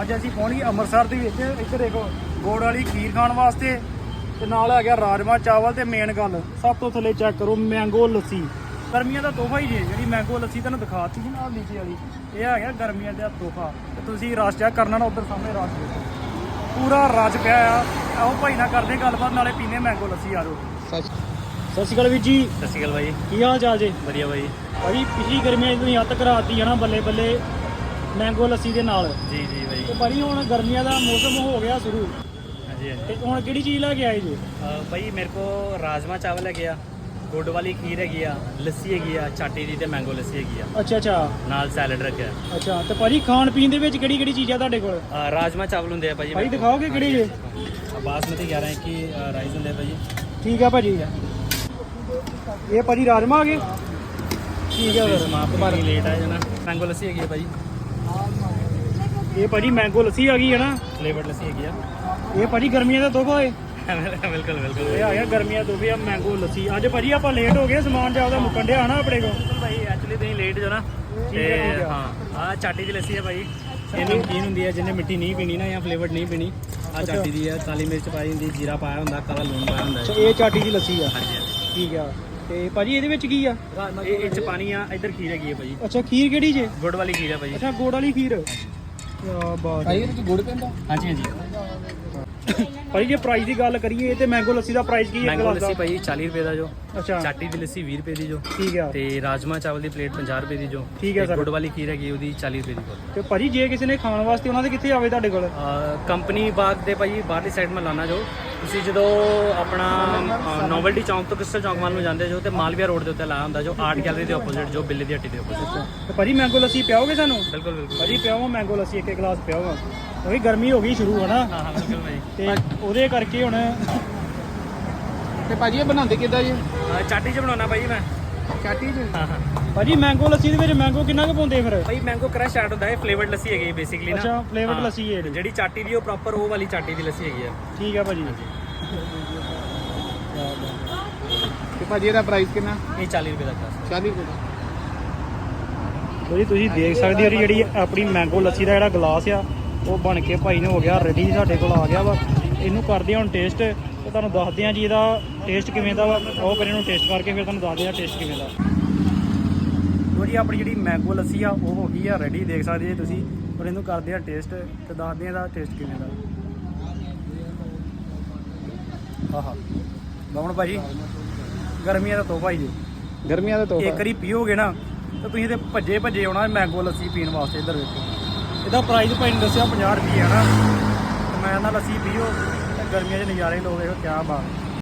ਅੱਜ ਅਸੀਂ ਪਹੁੰਚ ਗਏ ਅੰਮ੍ਰਿਤਸਰ ਦੇ ਵਿੱਚ। ਇੱਧਰ ਦੇਖੋ ਗੋੜ ਵਾਲੀ ਖੀਰ ਖਾਣ ਵਾਸਤੇ ਤੇ ਨਾਲ ਹੈਗਾ ਰਾਜਮਾ ਚਾਵਲ ਤੇ ਮੇਨ ਗੱਲ ਸਭ ਤੋਂ ਥੱਲੇ ਚੈੱਕ ਕਰੋ ਮੈਂਗੋ ਲੱਸੀ। ਗਰਮੀਆਂ ਦਾ ਤੋਹਫਾ ਹੀ ਜੇ ਜਿਹੜੀ ਮੈਂਗੋ ਲੱਸੀ ਤੁਹਾਨੂੰ ਦਿਖਾਤੀ ਸੀ ਨਾਲ ਨੀਚੇ ਵਾਲੀ ਇਹ ਹੈਗਾ ਗਰਮੀਆਂ ਦਾ ਤੋਹਫਾ। ਤੇ ਤੁਸੀਂ ਰਸ ਚੈੱਕ ਕਰਨਾ ਨਾ ਉਧਰ ਸਾਹਮਣੇ ਰਸ ਦੇਖੋ। ਪੂਰਾ ਰਸ ਪਿਆ ਆ। ਆਓ ਭਾਈ ਨਾਲ ਕਰਦੇ ਗੱਲਬਾਤ ਨਾਲੇ ਪੀਨੇ ਮੈਂਗੋ ਲੱਸੀ ਆ ਸੱਚ ਸਤਿ ਸ਼੍ਰੀ ਅਕਾਲ ਵੀਰ ਜੀ। ਸਤਿ ਸ਼੍ਰੀ ਅਕਾਲ ਭਾਈ ਕੀ ਹਾਲ ਚਾਲ ਜੀ? ਵਧੀਆ ਭਾਈ ਭਾਜੀ ਪਿਛਲੀ ਗਰਮੀਆਂ 'ਚ ਤੁਸੀਂ ਹੱਥ ਕਰਾਤੀ ਹੈ ਨਾ ਬੱਲੇ ਬੱਲੇ ਮੈਂਗੋ ਲੱਸੀ ਦੇ ਨਾਲ। ਜੀ ਜੀ ਭਾਈ ਤੇ ਭਾਜੀ ਹੁਣ ਗਰਮੀਆਂ ਦਾ ਮੌਸਮ ਹੋ ਗਿਆ ਸ਼ੁਰੂ। ਹਾਂਜੀ ਹਾਂਜੀ। ਤੇ ਹੁਣ ਕਿਹੜੀ ਚੀਜ਼ ਲੈ ਕੇ ਆਏ ਜੀ? ਭਾਈ ਮੇਰੇ ਕੋ ਰਾਜਮਾ ਚਾਵਲ ਹੈਗੇ ਆ ਗੁੜ ਵਾਲੀ ਖੀਰ ਹੈਗੀ ਆ ਲੱਸੀ ਹੈਗੀ ਆ ਚਾਟੀ ਦੀ ਤੇ ਮੈਂਗੋ ਲੱਸੀ ਹੈਗੀ ਆ। ਅੱਛਾ ਅੱਛਾ। ਨਾਲ ਸੈਲਡ ਰੱਖਿਆ। ਅੱਛਾ ਤੇ ਭਾਜੀ ਖਾਣ ਪੀਣ ਦੇ ਵਿੱਚ ਕਿਹੜੀ ਕਿਹੜੀ ਚੀਜ਼ ਆ ਤੁਹਾਡੇ ਕੋਲ? ਰਾਜਮਾ ਚਾਵਲ ਹੁੰਦੇ ਆ ਭਾਜੀ ਭਾਈ ਦਿਖਾਓਗੇ ਕਿਹੜੇ ਜੇ? ਬਾਸਮਤੀ 11 ਕਿ ਰਾਈਸ ਹੁੰਦੇ ਆ ਭਾਜੀ। ਠੀਕ ਆ ਭਾਜੀ। ਇਹ ਭਾਜੀ ਰਾਜਮਾ ਆ ਗਏ? ਠੀਕ ਆ ਫਿਰ। ਸਮਾਪਤ ਲੇਟ ਆ ਜਾਣਾ ਮੈਂਗੋ ਲੱਸੀ ਹੈਗੀ ਆ ਭਾਜੀ। ਇਹ ਭਾਜੀ ਮੈਂਗੋ ਲੱਸੀ ਆ ਗਈ ਹੈ ਨਾ? ਫਲੇਵਰਡ ਲੱਸੀ ਹੈਗੀ ਆ। ਇਹ ਭਾਜੀ ਗਰਮੀਆਂ ਦਾ ਤੋਹਫਾ ਹੈ ਬਿਲਕੁਲ ਬਿਲਕੁਲ। ਇਹ ਆ ਗਿਆ ਗਰਮੀਆਂ ਤੋਂ ਵੀ ਆ ਮੈਂਗੋ ਲੱਸੀ। ਅੱਜ ਭਾਜੀ ਆਪਾਂ ਲੇਟ ਹੋ ਗਏ ਸਮਾਨ ਜ਼ਿਆਦਾ ਮੁੱਕਣ ਡਿਆ ਹਨਾ ਆਪਣੇ ਕੋਲ। ਭਾਈ ਐਕਚੁਅਲੀ ਤੁਸੀਂ ਲੇਟ ਜੋ ਨਾ ਤੇ ਹੈ, ਆ ਚਾਟੀ ਦੀ ਲੱਸੀ ਹੈ ਭਾਈ। ਇਹ ਨਮਕੀਨ ਹੁੰਦੀ ਹੈ ਜਿਹਨੇ ਮਿੱਠੀ ਨਹੀਂ ਪੀਣੀ ਨਾ ਜਾਂ ਫਲੇਵਰਡ ਨਹੀਂ ਪੀਣੀ। ਆ। ਚਾਟੀ ਦੀ ਹੈ ਕਾਲੀ ਮਿਰਚ ਪਾਈ ਹੁੰਦੀ ਜੀਰਾ ਪਾਇਆ ਹੁੰਦਾ ਕਾਲਾ ਲੂਣ ਪਾਇਆ ਹੁੰਦਾ। ਇਹ ਚਾਟੀ ਦੀ ਲੱਸੀ ਆ। ਹਾਂਜੀ। ਠੀਕ ਆ। ਤੇ ਭਾਜੀ ਇਹਦੇ ਵਿੱਚ ਕੀ ਆ? ਇਹ ਇਹ ਚ ਪਾਣੀ ਆ ਇੱਧਰ ਖੀਰ ਹੈਗੀ ਹੈ ਭਾਈ ਅੱਛਾ ਖੀਰ ਕਿਹੜੀ ਜੇ? ਗੁੜ ਵਾਲੀ ਖੀਰ ਹੈ ਭਾਈ ਅੱਛਾ ਗੁੜ ਵਾਲੀ ਖੀਰ। ਕੀ ਬਾਤ ਹੈ। ਵਿੱਚ ਗੁੜ ਪੈਂਦਾ? ਹਾਂਜੀ ਹਾਂਜੀ। ਭਾਜੀ ਜੇ ਪ੍ਰਾਈਸ ਦੀ ਗੱਲ ਕਰੀਏ ਤੇ ਮੈਂਗੋ ਲੱਸੀ ਦਾ ਪ੍ਰਾਈਸ ਕੀ ਹੈ ਮੈਂਗੋ ਗਲਾਸ ਲੱਸੀ ਭਾਈ 40 ਰੁਪਏ ਦਾ ਜੋ। ਅੱਛਾ। ਚਾਟੀ ਦੀ ਲੱਸੀ 20 ਰੁਪਏ ਦੀ ਜੋ। ਠੀਕ ਆ। ਤੇ ਰਾਜਮਾ ਚਾਵਲ ਦੀ ਪਲੇਟ 50 ਰੁਪਏ ਦੀ ਜੋ। ਠੀਕ ਹੈ ਤੇ ਸਰ। ਗੁੜ ਵਾਲੀ ਖੀਰ ਹੈਗੀ ਉਹਦੀ 40 ਰੁਪਏ ਦੀ ਕੋਲ ਤੇ ਭਾਜੀ ਜੇ ਕਿਸੇ ਨੇ ਖਾਣ ਵਾਸਤੇ ਉਹਨਾਂ ਦੇ ਕਿੱਥੇ ਆਵੇ ਤੁਹਾਡੇ ਕੋਲ? ਕੰਪਨੀ ਬਾਗ ਦੇ ਭਾਈ ਬਾਹਰਲੀ ਸਾਈਡ ਮੈਂ ਲਾਣਾ ਜੋ। ਤੁਸੀਂ ਜਦੋਂ ਆਪਣਾ ਨੋਵਲਟੀ ਚੌਂਕ ਤੋਂ ਕਿਸਟਲ ਚੌਂਕ ਵੱਲ ਨੂੰ ਜਾਂਦੇ ਜੋ ਤੇ ਮਾਲਵੀਆ ਰੋਡ ਦੇ ਉੱਤੇ ਲਾਇਆ ਹੁੰਦਾ ਜੋ ਆਰਟ ਗੈਲਰੀ ਦੇ ਆਪੋਜ਼ਿਟ ਜੋ ਬਿੱਲੇ ਦੀ ਹੱਟੀ ਦੇ ਆਪੋਜ਼ਿਟ ਤੇ ਭਾਜੀ ਮੈਂਗੋ ਲੱਸੀ ਪਿਆਓਗੇ ਸਾਨੂੰ? ਬਿਲਕੁਲ ਬਿਲਕੁਲ। ਭਾਜੀ ਪਿਆਓ ਮੈਂਗੋ ਲੱਸੀ ਇੱਕ ਇੱਕ ਗਲਾਸ ਪਿਆਓ। ਕਿਉਂਕਿ ਗਰਮੀ ਹੋ ਗਈ ਸ਼ੁਰੂ ਹਨਾ? ਹਾਂ ਹਾਂ ਬਿਲਕੁਲ ਭਾਈ ਤੇ ਉਹਦੇ ਕਰਕੇ ਹੁਣ ਤੇ ਭਾਜੀ ਇਹ ਬਣਾਉਂਦੇ ਕਿੱਦਾਂ ਜੀ? ਚਾਟੀ ਚ ਬਣਾਉਣਾ ਭਾਈ ਮੈਂ। ਚਾਟੀ ਜੀ ਹਾਂ ਹਾਂ। ਭਾਜੀ ਮੈਂਗੋ ਲੱਸੀ ਦੇ ਵਿੱਚ ਮੈਂਗੋ ਕਿੰਨਾ ਕੁ ਪਾਉਂਦੇ ਫਿਰ? ਭਾਈ ਮੈਂਗੋ ਕਰਸ਼ ਐਡ ਹੁੰਦਾ? ਹੈ ਫਲੇਵਰਡ ਲੱਸੀ ਹੈਗੀ ਬੇਸਿਕਲੀ ਨਾ। ਅੱਛਾ ਫਲੇਵਰਡ ਹਾਂ। ਲੱਸੀ ਹੈ ਇਹਦੀ। ਜਿਹੜੀ ਚਾਟੀ ਦੀ ਉਹ ਪ੍ਰੋਪਰ ਉਹ ਵਾਲੀ ਚਾਟੀ ਦੀ ਲੱਸੀ ਹੈਗੀ ਆ। ਠੀਕ ਆ ਭਾਜੀ। ਤੇ ਭਾਜੀ ਇਹਦਾ ਪ੍ਰਾਈਸ ਕਿੰਨਾ? ਇਹ 40 ਰੁਪਏ ਦਾ ਗਲਾਸ 40 ਰੁਪਏ ਦਾ। ਭਾਜੀ ਤੁਸੀਂ ਦੇਖ ਸਕਦੇ ਹੋ ਜਿਹੜੀ ਆਪਣੀ ਮੈਂਗੋ ਲੱਸੀ ਦਾ ਜਿਹੜਾ ਗਲਾਸ ਆ ਉਹ ਬਣ ਕੇ ਭਾਈ ਨੇ ਹੋ ਗਿਆ ਰੈਡੀ ਸਾਡੇ ਕੋਲ ਆ ਗਿਆ ਵਾ। ਇਹਨੂੰ ਕਰਦੇ ਆ ਹੁਣ ਟੇਸਟ ਤੇ ਤੁਹਾਨੂੰ ਦੱਸਦੇ ਆ ਜੀ ਇਹਦਾ ਟੇਸਟ ਕਿਵੇਂ ਦਾ ਵਾ? ਉਹ ਫਿਰ ਇਹਨੂੰ ਟੇਸਟ ਕਰਕੇ ਫਿਰ ਤੁਹਾਨੂੰ ਦੱਸਦੇ ਆ ਟੇਸਟ ਕਿਵੇਂ ਦਾ। ਲੋ ਜੀ ਆਪਣੀ ਜਿਹੜੀ ਮੈਂਗੋ ਲੱਸੀ ਆ ਉਹ ਹੋ ਗਈ ਆ ਰੈਡੀ ਦੇਖ ਸਕਦੇ ਜੀ ਤੁਸੀਂ। ਪਰ ਇਹਨੂੰ ਕਰਦੇ ਆ ਟੇਸਟ ਤੇ ਦੱਸਦੇ ਆ ਇਹਦਾ ਟੇਸਟ ਕਿਵੇਂ ਦਾ। ਆਹਾ ਬਾਵਣ ਭਾਜੀ ਗਰਮੀਆਂ ਦਾ ਤੋਹਫਾ ਹੀ ਜੀ। ਗਰਮੀਆਂ ਦਾ ਤੋਹਫਾ। ਇੱਕ ਵਾਰੀ ਪੀਓਗੇ ਨਾ ਤਾਂ ਤੁਸੀਂ ਤੇ ਭੱਜੇ ਭੱਜੇ ਆਉਣਾ ਮੈਂਗੋ ਲੱਸੀ ਪੀਣ ਵਾਸਤੇ ਇੱਧਰ ਵੇਖੋ। ਇਹਦਾ ਪ੍ਰਾਈਸ ਭਾਈ ਨੇ ਦੱਸਿਆ 50 ਰੁਪਏ ਹੈ ਨਾ। ਮੈਂ ਨਾ ਲੱਸੀ ਪੀਓ ਤੇ ਗਰਮੀਆਂ 'ਚ ਨਜ਼ਾਰੇ ਲਓ ਵੇਖੋ ਕਿਆ ਬਾਤ